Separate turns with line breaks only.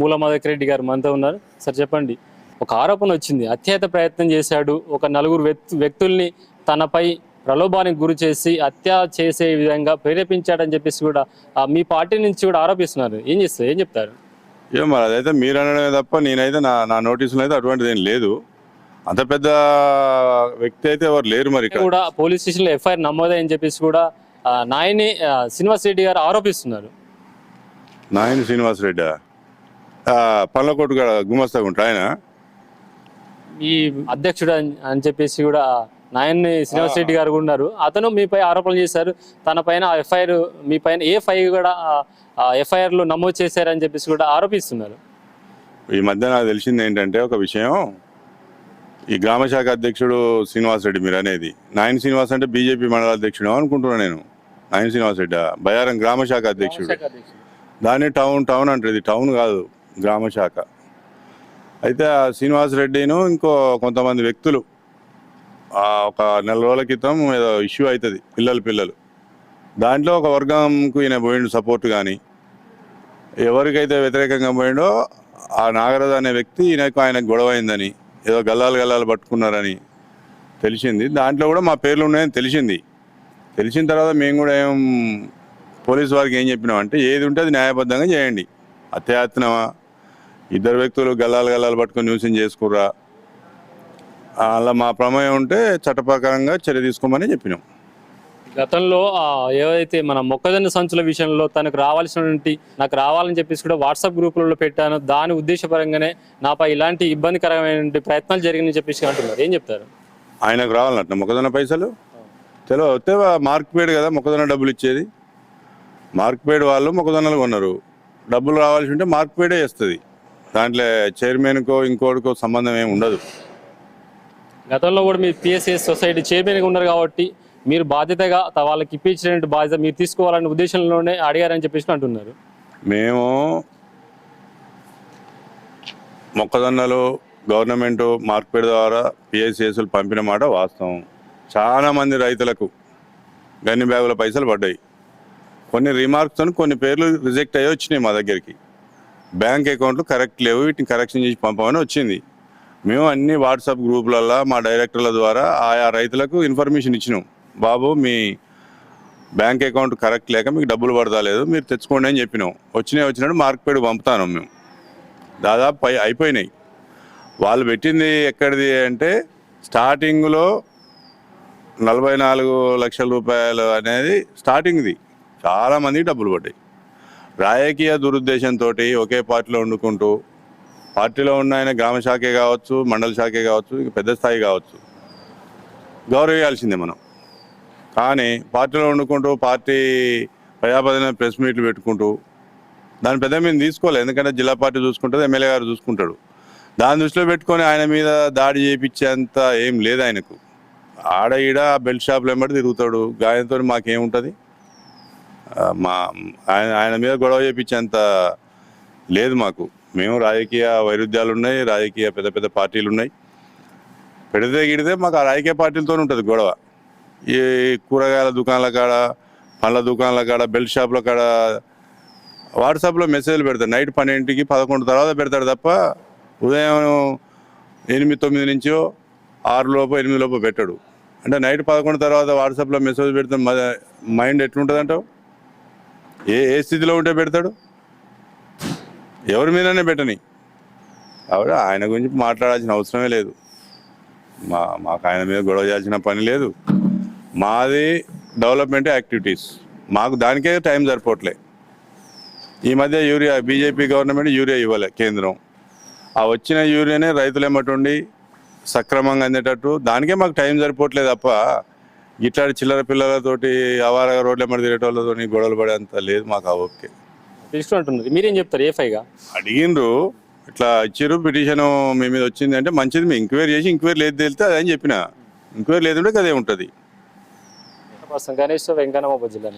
మూల మదక్ రెడ్డి గారు మనతో ఉన్నారు. సార్ చెప్పండి. ఒక ఆరోపణ వచ్చింది. అత్యాయత ప్రయత్నం చేశాడు. ఒక నలుగురు వ్యక్తు వ్యక్తుల్ని తనపై ప్రలోభానికి గురి చేసి హత్య చేసే విధంగా ప్రేరేపించాడని చెప్పేసి కూడా మీ పార్టీ నుంచి కూడా ఆరోపిస్తున్నారు. ఏం చేస్తారు? ఏం చెప్తారు?
ఏం మరి అదైతే మీరు అనడమే తప్ప నేనైతే నా నా నోటీసులో అయితే అటువంటిది ఏం లేదు. అంత పెద్ద వ్యక్తి అయితే ఎవరు లేరు మరి ఇక్కడ.
కూడా పోలీస్ స్టేషన్లో ఎఫ్ఐఆర్ నమోదైందని చెప్పేసి కూడా నాయని శ్రీనివాస్ రెడ్డి గారు ఆరోపిస్తున్నారు.
నాయన శ్రీనివాసరెడ్డి కాడ గుమస్తాగా ఉంటా ఆయన?
ఈ అధ్యక్షుడు అని- చెప్పేసి కూడా నాయన్ని శ్రీనివాస్ రెడ్డి గారు ఉన్నారు. అతను మీపై ఆరోపణలు చేశారు. తన పైన ఎఫ్ఐఆర్ మీ పైన ఏ ఫైవ్ కూడా ఎఫ్ఐఆర్లో నమోదు చేశారని చెప్పేసి కూడా ఆరోపిస్తున్నారు.
ఈ మధ్య నాకు తెలిసింది ఏంటంటే ఒక విషయం. ఈ గ్రామ శాఖ అధ్యక్షుడు శ్రీనివాస్ రెడ్డి మీరు అనేది. నాయన శ్రీనివాస్ అంటే బీజేపీ మండల అధ్యక్షుడు అనుకుంటున్నాను నేను. నాయన శ్రీనివాస్ రెడ్డి బయారం గ్రామ శాఖ అధ్యక్షుడు. దాన్ని టౌన్ టౌన్ అంటారు. ఇది టౌన్ కాదు. గ్రామ శాఖ. అయితే ఆ శ్రీనివాస్ రెడ్డిను ఇంకో కొంతమంది వ్యక్తులు ఒక నెల రోజుల క్రితం ఏదో ఇష్యూ అవుతుంది పిల్లలు పిల్లలు. దాంట్లో ఒక వర్గంకు ఈయన పోయిండు సపోర్ట్ కానీ ఎవరికైతే వ్యతిరేకంగా పోయిండో ఆ నాగరాజు అనే వ్యక్తి ఈయనకు ఆయనకు గొడవ అయిందని ఏదో గల్లాలు గల్లాలు పట్టుకున్నారని తెలిసింది. దాంట్లో కూడా మా పేర్లు ఉన్నాయని తెలిసింది. తెలిసిన తర్వాత మేము కూడా ఏం పోలీసు వారికి ఏం చెప్పినామంటే ఏది ఉంటే అది న్యాయబద్ధంగా చేయండి. అత్యాత్నమా ఇద్దరు వ్యక్తులు గల్లాలు గల్లాలు పట్టుకొని న్యూసెన్స్ చేసుకుర్రా. అలా మా ప్రమేయం ఉంటే చట్టప్రకారంగా చర్య తీసుకోమని చెప్పినాం.
గతంలో ఏవైతే మన మొక్కజొన్న సంచుల విషయంలో తనకు రావాల్సినటువంటి నాకు రావాలని చెప్పేసి కూడా వాట్సాప్ గ్రూపులలో పెట్టాను. దాని ఉద్దేశపరంగానే నాపై ఇలాంటి ఇబ్బందికరమైన ప్రయత్నాలు జరిగినాయని చెప్పేసి అంటున్నారు. ఏం చెప్తారు?
ఆయనకు రావాలన్నట్టు మొక్కజొన్న పైసలు. తెలియ వస్తే మార్క్పేడ్ కదా మొక్కజొన్న డబ్బులు ఇచ్చేది. మార్క్పేడ్ వాళ్ళు మొక్కజొన్నలు కొన్నారు. డబ్బులు రావాల్సి ఉంటే మార్క్పేడే ఇస్తుంది దాంట్లో చైర్మన్కో ఇంకోటికో సంబంధం ఏమి ఉండదు.
గతంలో కూడా మీరు పిఎస్ఎస్ సొసైటీ చైర్మన్గా ఉన్నారు కాబట్టి మీరు బాధ్యతగా వాళ్ళకి ఇప్పించినటువంటి బాధ్యత మీరు తీసుకోవాలనే ఉద్దేశంలోనే అడిగారని చెప్పేసి అంటున్నారు.
మేము మొక్కజొన్నలు గవర్నమెంట్ మార్కెట్ ద్వారా పిఎస్సిఎస్లు పంపిన మాట వాస్తవం. చాలా మంది రైతులకు గన్ని బ్యాగుల పైసలు పడ్డాయి. కొన్ని రిమార్క్స్తో కొన్ని పేర్లు రిజెక్ట్ అయ్యి వచ్చినాయి మా దగ్గరికి. బ్యాంక్ అకౌంట్లు కరెక్ట్ లేవు వీటిని కరెక్షన్ చేసి పంపమని వచ్చింది. మేము అన్ని వాట్సాప్ గ్రూపులలో మా డైరెక్టర్ల ద్వారా ఆయా రైతులకు ఇన్ఫర్మేషన్ ఇచ్చినాం. బాబు మీ బ్యాంక్ అకౌంట్ కరెక్ట్ లేక మీకు డబ్బులు పడతాలేదు మీరు తెచ్చుకోండి అని చెప్పినాం. వచ్చినాయి వచ్చినట్టు మార్కెట్ పంపుతాను మేము. దాదాపు పై అయిపోయినాయి. వాళ్ళు పెట్టింది ఎక్కడిది అంటే స్టార్టింగ్లో నలభై నాలుగు లక్షల రూపాయలు అనేది స్టార్టింగ్ది. చాలామందికి డబ్బులు పడ్డాయి. రాజకీయ దురుద్దేశంతో ఒకే పార్టీలో వండుకుంటూ పార్టీలో ఉన్న ఆయన గ్రామ శాఖే కావచ్చు మండల శాఖే కావచ్చు పెద్ద స్థాయి కావచ్చు. గౌరవించాల్సిందే మనం. కానీ పార్టీలో వండుకుంటూ పార్టీ ప్రజాపతిన ప్రెస్ మీట్లు పెట్టుకుంటూ దాని పెద్ద మేము తీసుకోలేదు. ఎందుకంటే జిల్లా పార్టీ చూసుకుంటుంది ఎమ్మెల్యే గారు చూసుకుంటాడు. దాని దృష్టిలో పెట్టుకొని ఆయన మీద దాడి చేయించేంత ఏం లేదు ఆయనకు. ఆడ ఈడ బెల్ట్ షాప్లో వెంబడి తిరుగుతాడు. గాయంతో మాకేముంటుంది? మా ఆయన ఆయన మీద గొడవ చేయించేంత లేదు మాకు. మేము రాజకీయ వైరుధ్యాలు ఉన్నాయి రాజకీయ పెద్ద పెద్ద పార్టీలు ఉన్నాయి పెడితే గిడితే మాకు ఆ రాజకీయ పార్టీలతో ఉంటుంది గొడవ. ఈ కూరగాయల దుకాణాల కాడ పండ్ల దుకాణాల కాడ బెల్ట్ షాపుల కాడ వాట్సాప్లో మెసేజ్లు పెడతాడు నైట్ పన్నెండింటికి పదకొండు తర్వాత పెడతాడు తప్ప ఉదయం ఎనిమిది తొమ్మిది నుంచో ఆరు లోపు ఎనిమిది లోపు పెట్టాడు. అంటే నైట్ పదకొండు తర్వాత వాట్సాప్లో మెసేజ్ పెడితే మైండ్ ఎట్లుంటుంది అంటావు ఏ ఏ స్థితిలో ఉంటే పెడతాడు? ఎవరి మీదనే పెట్టని? కాబట్టి ఆయన గురించి మాట్లాడాల్సిన అవసరమే లేదు. మా మాకు ఆయన మీద గొడవ చేయాల్సిన పని లేదు. మాది డెవలప్మెంట్ యాక్టివిటీస్. మాకు దానికే టైం సరిపోవట్లే ఈ మధ్య యూరియా బీజేపీ గవర్నమెంట్ యూరియా ఇవ్వలే కేంద్రం. ఆ వచ్చిన యూరియానే రైతులు ఏమటుండి? సక్రమంగా అందేటట్టు. దానికే మాకు టైం సరిపోవట్లేదు తప్ప ఇట్లాంటి చిల్లర పిల్లలతోటి అవారగా రోడ్ల మీద తిరిగేటోళ్ళతో గొడవలు పడేంత లేదు మాకు ఆ ఓకే.
పిలుస్తూ అంటున్నారు మీరేం చెప్తారు? ఏ ఫైవ్గా
అడిగిండ్రు. ఇట్లా ఇచ్చిర్రు పిటిషన్ మీ మీద వచ్చింది అంటే మంచిది మేము ఎంక్వైరీ చేసి ఎంక్వైరీ లేదు తెలితే అదే అని చెప్పిన. ఎంక్వైరీ లేదంటే అదే ఉంటుంది.
గణేష్ వెంకన్నమ్మ జిల్లా